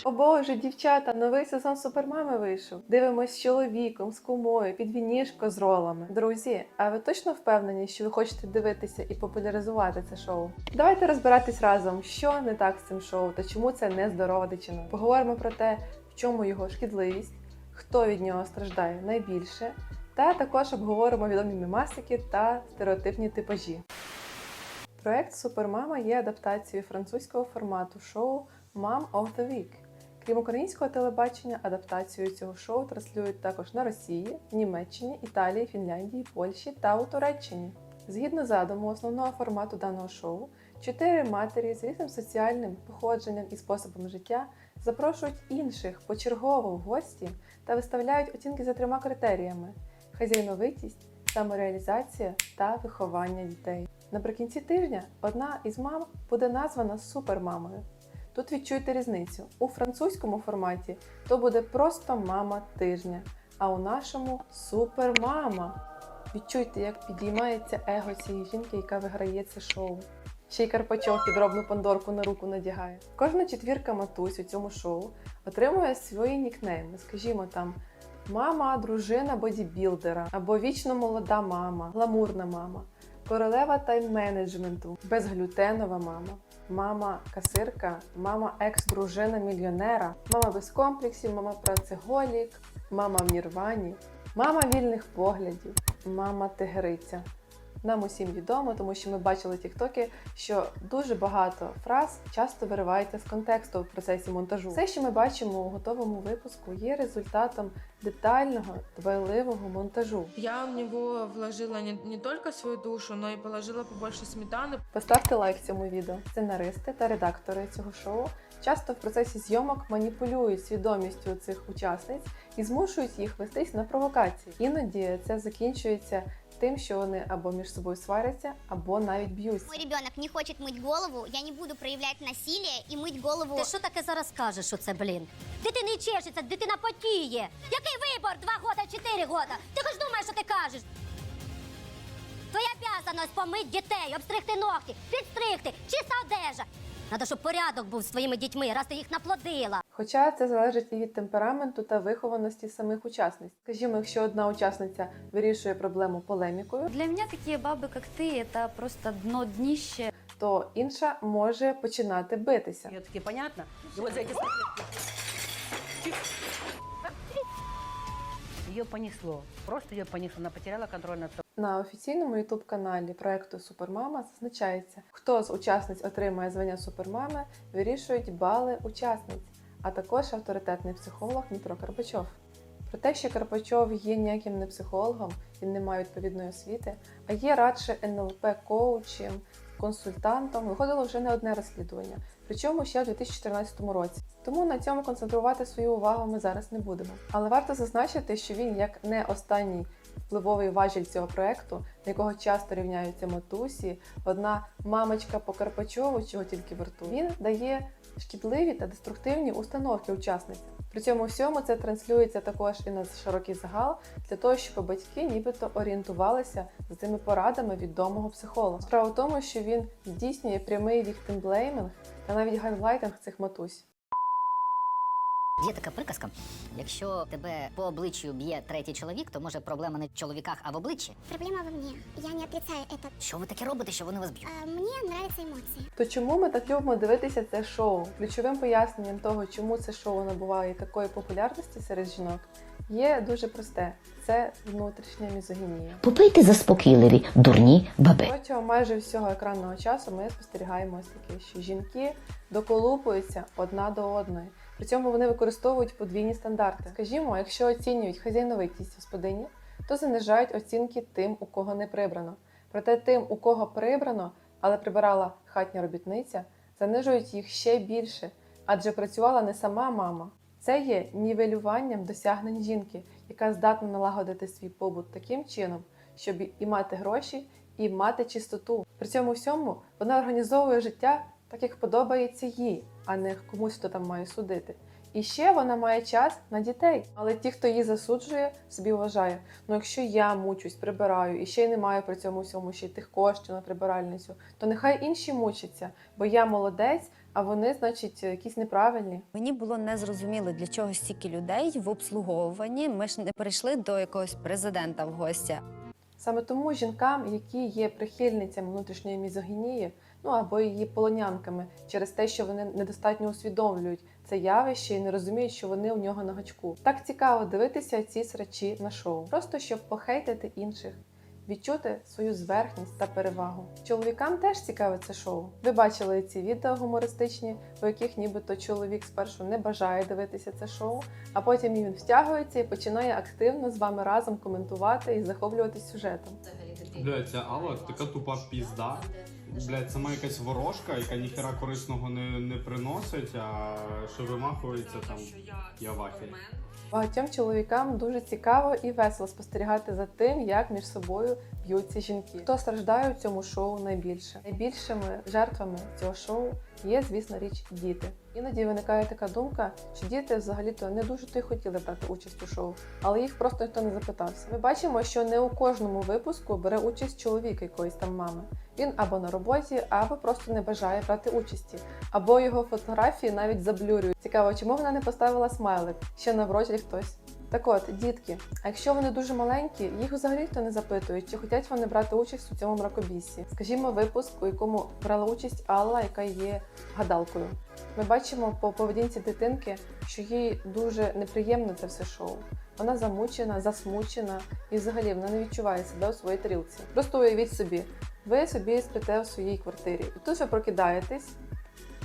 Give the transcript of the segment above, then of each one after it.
ж. О боже, дівчата, новий сезон супермами вийшов. Дивимось з чоловіком, з кумою, під вінішко з ролами. Друзі, а ви точно впевнені, що ви хочете дивитися і популяризувати це шоу? Давайте розбиратись разом, що не так з цим шоу та чому це не здорова дичина. Поговоримо про те, в чому його шкідливість, хто від нього страждає найбільше, та також обговоримо відомі мемасики та стереотипні типажі. Проект Супермама є адаптацією французького формату шоу Mom of the Week. Крім українського телебачення, адаптацію цього шоу транслюють також на Росії, Німеччині, Італії, Фінляндії, Польщі та у Туреччині. Згідно задуму основного формату даного шоу, чотири матері з різним соціальним походженням і способом життя запрошують інших почергово в гості та виставляють оцінки за трьома критеріями: хазяйновитість, самореалізація та виховання дітей. Наприкінці тижня одна із мам буде названа супермамою. Тут відчуйте різницю. У французькому форматі то буде просто мама тижня, а у нашому супермама. Відчуйте, як підіймається его цієї жінки, яка виграє це шоу. Ще й Карпачов підробну пандорку на руку надягає. Кожна четвірка матусь у цьому шоу отримує свої нікнейми, скажімо там. Мама, дружина бодібілдера або вічно молода мама, гламурна мама, королева тайм-менеджменту, безглютенова мама, мама касирка, мама екс-дружина мільйонера, мама без комплексів, мама працеголік, мама в нірвані, мама вільних поглядів, мама тигриця. Нам усім відомо, тому що ми бачили тіктоки, що дуже багато фраз часто виривається з контексту в процесі монтажу. Все, що ми бачимо у готовому випуску, є результатом детального, дбайливого монтажу. Я в него вложила не, не только свою душу, но и положила побольше сметаны. Поставте лайк цьому відео. Сценаристи та редактори цього шоу часто в процесі зйомок маніпулюють свідомістю цих учасниць і змушують їх вестись на провокації. Іноді це закінчується тим, що вони або між собою сваряться, або навіть б'ються. Мой ребенок не хочет мыть голову, я не буду проявлять насилие и мыть голову. Ти що таке зараз кажеш, що це, блін? Дитина чешеться, дитина потіє. Який вибор? Два года, чотири года? Ти хоч думаєш, що ти кажеш? Твоя обязанность помить дітей, обстригти ногті, підстригти, чиста одежа. Надо, щоб порядок був з твоїми дітьми, раз ти їх наплодила. Хоча це залежить і від темпераменту та вихованості самих учасниць. Скажімо, якщо одна учасниця вирішує проблему полемікою, Для меня такие бабы, как ты, это просто дно днище. то інша може починати битися. Ее таки понятно? И вот за эти Ее понесло. Просто ее понесло. Она потеряла контроль над собой. На офіційному youtube каналі проекту Супермама зазначається, хто з учасниць отримає звання Супермами, вирішують бали учасниць, а також авторитетний психолог Дмитро Карпачов. Про те, що Карпачов є ніяким не психологом, він не має відповідної освіти, а є радше НЛП коучем, консультантом, виходило вже не одне розслідування, причому ще у 2014 році. Тому на цьому концентрувати свою увагу ми зараз не будемо. Але варто зазначити, що він як не останній впливовий важіль цього проекту, на якого часто рівняються матусі, одна мамочка по Карпачову, чого тільки в рту, він дає шкідливі та деструктивні установки учасницям. При цьому всьому це транслюється також і на широкий загал для того, щоб батьки нібито орієнтувалися за цими порадами відомого психолога. Справа в тому, що він здійснює прямий віктимблейминг та навіть гайлайтинг цих матусь. Є така приказка: якщо тебе по обличчю б'є третій чоловік, то може проблема не в чоловіках, а в обличчі. Проблема во мне. Я не отрицаю это. Що ви таке робите, що вони вас б'ють? А, мне нравятся эмоции. То чому ми так любимо дивитися це шоу? Ключовим поясненням того, чому це шоу набуває такої популярності серед жінок, є дуже просте: це внутрішня мізогінія. Попийте заспокійливі, дурні баби. Протягом майже всього екранного часу ми спостерігаємо ось таке, що жінки доколупуються одна до одної. При цьому вони використовують подвійні стандарти. Скажімо, якщо оцінюють хазяйновитість господині, то занижають оцінки тим, у кого не прибрано. Проте тим, у кого прибрано, але прибирала хатня робітниця, занижують їх ще більше, адже працювала не сама мама. Це є нівелюванням досягнень жінки, яка здатна налагодити свій побут таким чином, щоб і мати гроші, і мати чистоту. При цьому всьому вона організовує життя так, як подобається їй, а не комусь, хто там має судити. І ще вона має час на дітей. Але ті, хто її засуджує, собі вважає: ну якщо я мучусь, прибираю і ще й не маю при цьому всьому ще й тих коштів на прибиральницю, то нехай інші мучаться, бо я молодець, а вони, значить, якісь неправильні. Мені було незрозуміло, для чого стільки людей в обслуговуванні. Ми ж не прийшли до якогось президента в гості. Саме тому жінкам, які є прихильницями внутрішньої мізогінії, ну або її полонянками, через те, що вони недостатньо усвідомлюють це явище і не розуміють, що вони у нього на гачку. Так цікаво дивитися ці срачі на шоу, просто щоб похейтити інших. Відчути свою зверхність та перевагу. Чоловікам теж цікаве це шоу. Ви бачили ці відео гумористичні, у яких нібито чоловік спершу не бажає дивитися це шоу, а потім він втягується і починає активно з вами разом коментувати і захоплюватись сюжетом. Блядь, ця Алла така тупа пізда. Блядь, сама якась ворожка, яка ніхера корисного не, не приносить, а що вимахується там. Я вахі. Багатьом чоловікам дуже цікаво і весело спостерігати за тим, як між собою б'ються жінки. Хто страждає у цьому шоу найбільше? Найбільшими жертвами цього шоу є, звісно, річ діти. Іноді виникає така думка, що діти взагалі-то не дуже то й хотіли брати участь у шоу, але їх просто ніхто не запитався. Ми бачимо, що не у кожному випуску бере участь чоловік якоїсь там мами. Він або на роботі, або просто не бажає брати участі, або його фотографії навіть заблюрюють. Цікаво, чому вона не поставила смайлик, ще наврочить хтось. Так от, дітки, а якщо вони дуже маленькі, їх взагалі хто не запитує, чи хочуть вони брати участь у цьому мракобісі. Скажімо, випуск, у якому брала участь Алла, яка є гадалкою. Ми бачимо по поведінці дитинки, що їй дуже неприємно це все шоу. Вона замучена, засмучена і взагалі вона не відчуває себе у своїй тарілці. Просто уявіть собі, ви собі спите в своїй квартирі. І тут ви прокидаєтесь,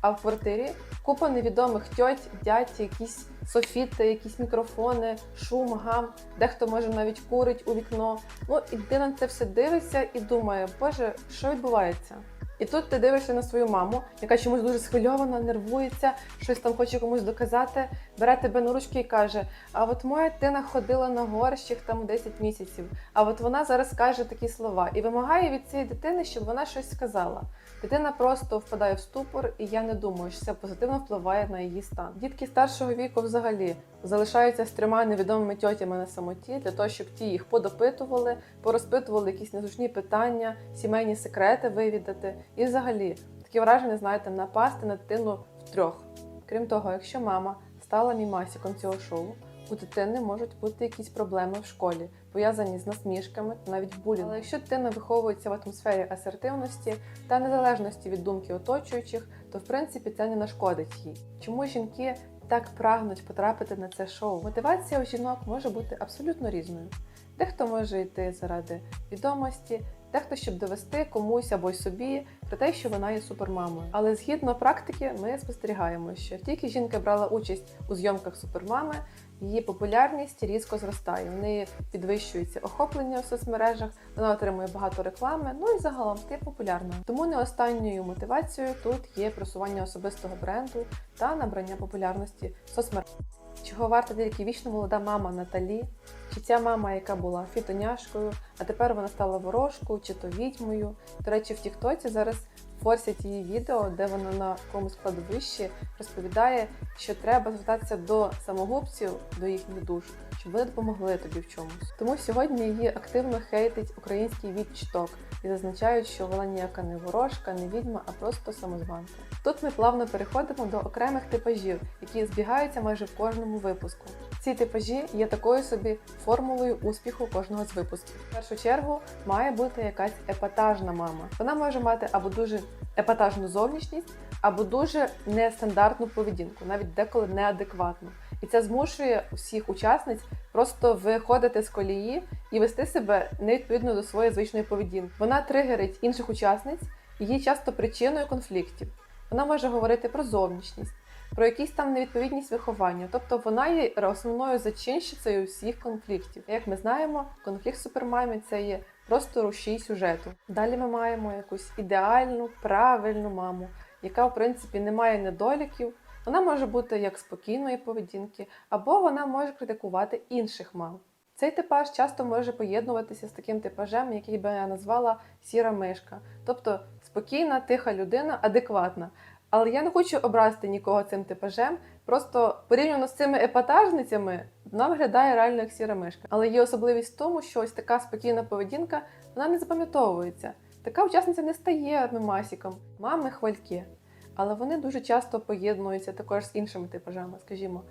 а в квартирі купа невідомих тьоть, дядь, якісь софіти, якісь мікрофони, шум, гам, дехто може навіть курить у вікно. Ну і ти на це все дивишся і думає, боже, що відбувається? І тут ти дивишся на свою маму, яка чомусь дуже схвильована, нервується, щось там хоче комусь доказати, бере тебе на ручки і каже: А от моя дитина ходила на горщик там 10 місяців. А от вона зараз каже такі слова і вимагає від цієї дитини, щоб вона щось сказала. Дитина просто впадає в ступор, і я не думаю, що це позитивно впливає на її стан. Дітки старшого віку взагалі залишаються з трьома невідомими тьотями на самоті для того, щоб ті їх подопитували, порозпитували якісь незручні питання, сімейні секрети вивідати. І взагалі таке враження, знаєте, напасти на дитину втрьох. Крім того, якщо мама стала мімасіком цього шоу, у дитини можуть бути якісь проблеми в школі, пов'язані з насмішками та навіть булінгом. Але якщо дитина виховується в атмосфері асертивності та незалежності від думки оточуючих, то в принципі це не нашкодить їй. Чому жінки так прагнуть потрапити на це шоу? Мотивація у жінок може бути абсолютно різною. Дехто може йти заради відомості, дехто щоб довести комусь або й собі про те, що вона є супермамою. Але згідно практики, ми спостерігаємо, що тільки жінка брала участь у зйомках супермами, її популярність різко зростає. В неї підвищується охоплення в соцмережах, вона отримує багато реклами, ну і загалом стає популярною. Тому не останньою мотивацією тут є просування особистого бренду та набрання популярності в соцмережах. Чого варта тільки вічно молода мама Наталі, чи ця мама, яка була фітоняшкою, а тепер вона стала ворожкою чи то відьмою. До речі, в Тіктоці зараз форсять її відео, де вона на якомусь кладовищі розповідає, що треба звертатися до самогубців, до їхніх душ, щоб вони допомогли тобі в чомусь. Тому сьогодні її активно хейтить український відчток і зазначають, що вона ніяка не ворожка, не відьма, а просто самозванка. Тут ми плавно переходимо до окремих типажів, які збігаються майже в кожному випуску. Ці типажі є такою собі формулою успіху кожного з випусків. В першу чергу має бути якась епатажна мама. Вона може мати або дуже епатажну зовнішність, або дуже нестандартну поведінку, навіть деколи неадекватну. І це змушує усіх учасниць просто виходити з колії і вести себе невідповідно до своєї звичної поведінки. Вона тригерить інших учасниць і є часто причиною конфліктів. Вона може говорити про зовнішність, про якісь там невідповідність виховання. Тобто вона є основною зачинщицею всіх конфліктів. Як ми знаємо, конфлікт з супермамі це є просто рушій сюжету. Далі ми маємо якусь ідеальну, правильну маму, яка, в принципі, не має недоліків. Вона може бути як спокійної поведінки, або вона може критикувати інших мам. Цей типаж часто може поєднуватися з таким типажем, який би я назвала сіра мишка, тобто спокійна, тиха людина, адекватна. Але я не хочу образити нікого цим типажем. Просто порівняно з цими епатажницями вона виглядає реально як сіра мишка. Але є особливість в тому, що ось така спокійна поведінка вона не запам'ятовується. Така учасниця не стає мемасіком. Мами хвальки. але вони дуже часто поєднуються також з іншими типажами. Скажімо,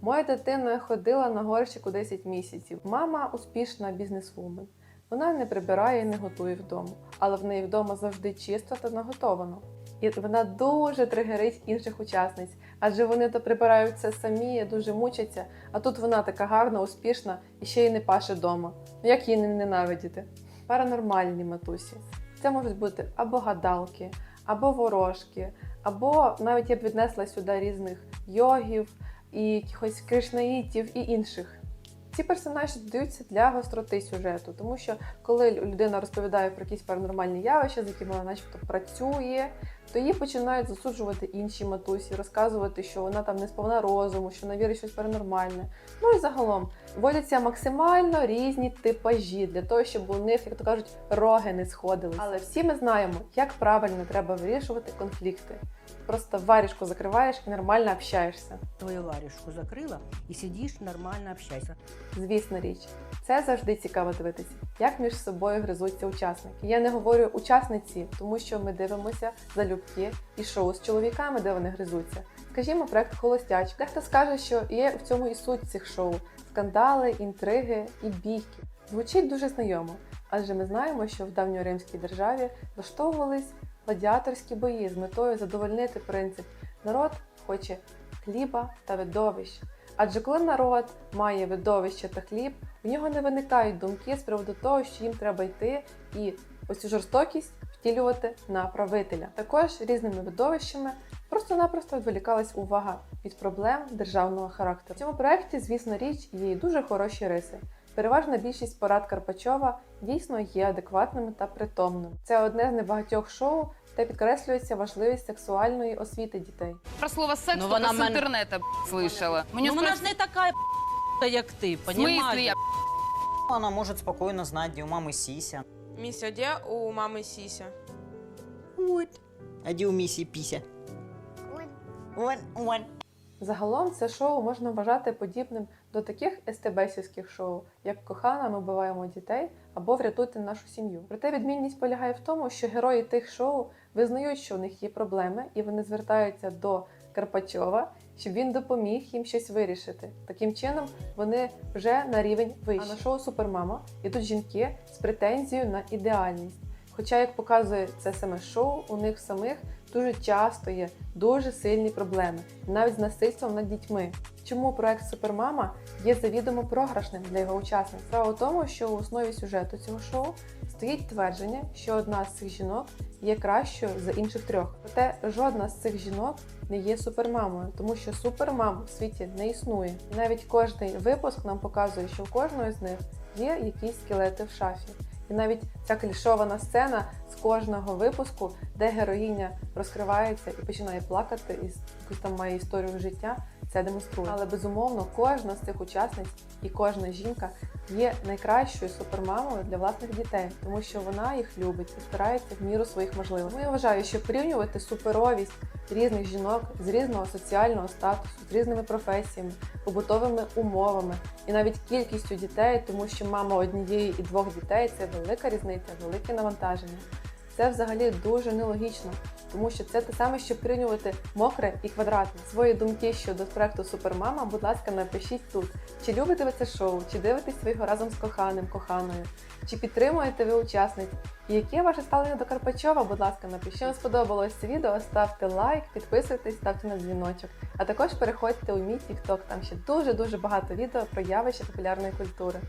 моя дитина ходила на горщик у 10 місяців. Мама успішна бізнесвумен. Вона не прибирає і не готує вдома, але в неї вдома завжди чисто та наготовано. І вона дуже тригерить інших учасниць, адже вони то прибирають все самі, дуже мучаться. А тут вона така гарна, успішна і ще й не паше вдома. Ну як її не ненавидіти? Паранормальні матусі. Це можуть бути або гадалки, або ворожки, або навіть я б віднесла сюди різних йогів і якихось кришнаїтів і інших. Ці персонажі додаються для гостроти сюжету, тому що коли людина розповідає про якісь паранормальні явища, з якими вона начебто працює, то її починають засуджувати інші матусі, розказувати, що вона там не сповна розуму, що вона вірить щось паранормальне. Ну і загалом вводяться максимально різні типажі для того, щоб у них, як то кажуть, роги не сходилися. Але всі ми знаємо, як правильно треба вирішувати конфлікти. Просто варішку закриваєш і нормально общаєшся. Твою варежку закрыла и сидишь, нормально общайся. Звісна річ, це завжди цікаво дивитися, як між собою гризуться учасники. Я не говорю учасниці, тому що ми дивимося залюбки і шоу з чоловіками, де вони гризуться. Скажімо, проект Холостяч. Дехто скаже, що є в цьому і суть цих шоу: скандали, інтриги і бійки. Звучить дуже знайомо, адже ми знаємо, що в давньоримській державі влаштовувались гладіаторські бої з метою задовольнити принцип народ хоче хліба та видовищ. Адже коли народ має видовище та хліб, в нього не виникають думки з приводу того, що їм треба йти і ось цю жорстокість втілювати на правителя. Також різними видовищами просто-напросто відволікалась увага від проблем державного характеру. В цьому проєкті, звісно, річ є і дуже хороші риси. Переважна більшість порад Карпачова дійсно є адекватними та притомними. Це одне з небагатьох шоу, де підкреслюється важливість сексуальної освіти дітей. Про слово секс Ну, вона з мене- інтернету слышала. Мені ну, вона ж не така, як ти, понімаєш? я Она может спокойно знать, где у мамы сися. Міся, де у мами сіся? Вот. А где у Миссии пися? Вот, вот. Загалом це шоу можна вважати подібним до таких естебесівських шоу, як Кохана, ми вбиваємо дітей або Врятуйте нашу сім'ю. Проте відмінність полягає в тому, що герої тих шоу визнають, що у них є проблеми, і вони звертаються до Карпачова, щоб він допоміг їм щось вирішити. Таким чином вони вже на рівень вище. А на шоу Супермама ідуть жінки з претензією на ідеальність. Хоча, як показує це саме шоу, у них самих дуже часто є дуже сильні проблеми, навіть з насильством над дітьми. Чому проект Супермама є завідомо програшним для його учасниць? Справа в тому, що у основі сюжету цього шоу стоїть твердження, що одна з цих жінок є кращою за інших трьох. Проте жодна з цих жінок не є супермамою, тому що супермам в світі не існує. Навіть кожний випуск нам показує, що у кожної з них є якісь скелети в шафі. І навіть ця клішована сцена з кожного випуску, де героїня розкривається і починає плакати, і якусь там має історію життя, це демонструє. Але безумовно, кожна з цих учасниць і кожна жінка є найкращою супермамою для власних дітей, тому що вона їх любить і старається в міру своїх можливостей. Я вважаю, що порівнювати суперовість різних жінок з різного соціального статусу, з різними професіями, побутовими умовами і навіть кількістю дітей, тому що мама однієї і двох дітей це велика різниця, велике навантаження. Це взагалі дуже нелогічно, тому що це те саме, що порівнювати мокре і квадратне. Свої думки щодо проекту Супермама, будь ласка, напишіть тут. Чи любите ви це шоу, чи дивитесь ви його разом з коханим, коханою, чи підтримуєте ви учасниць? І яке ваше ставлення до Карпачова? Будь ласка, напишіть. Вам сподобалось це відео, ставте лайк, підписуйтесь, ставте на дзвіночок. А також переходьте у мій TikTok, там ще дуже дуже багато відео про явища популярної культури.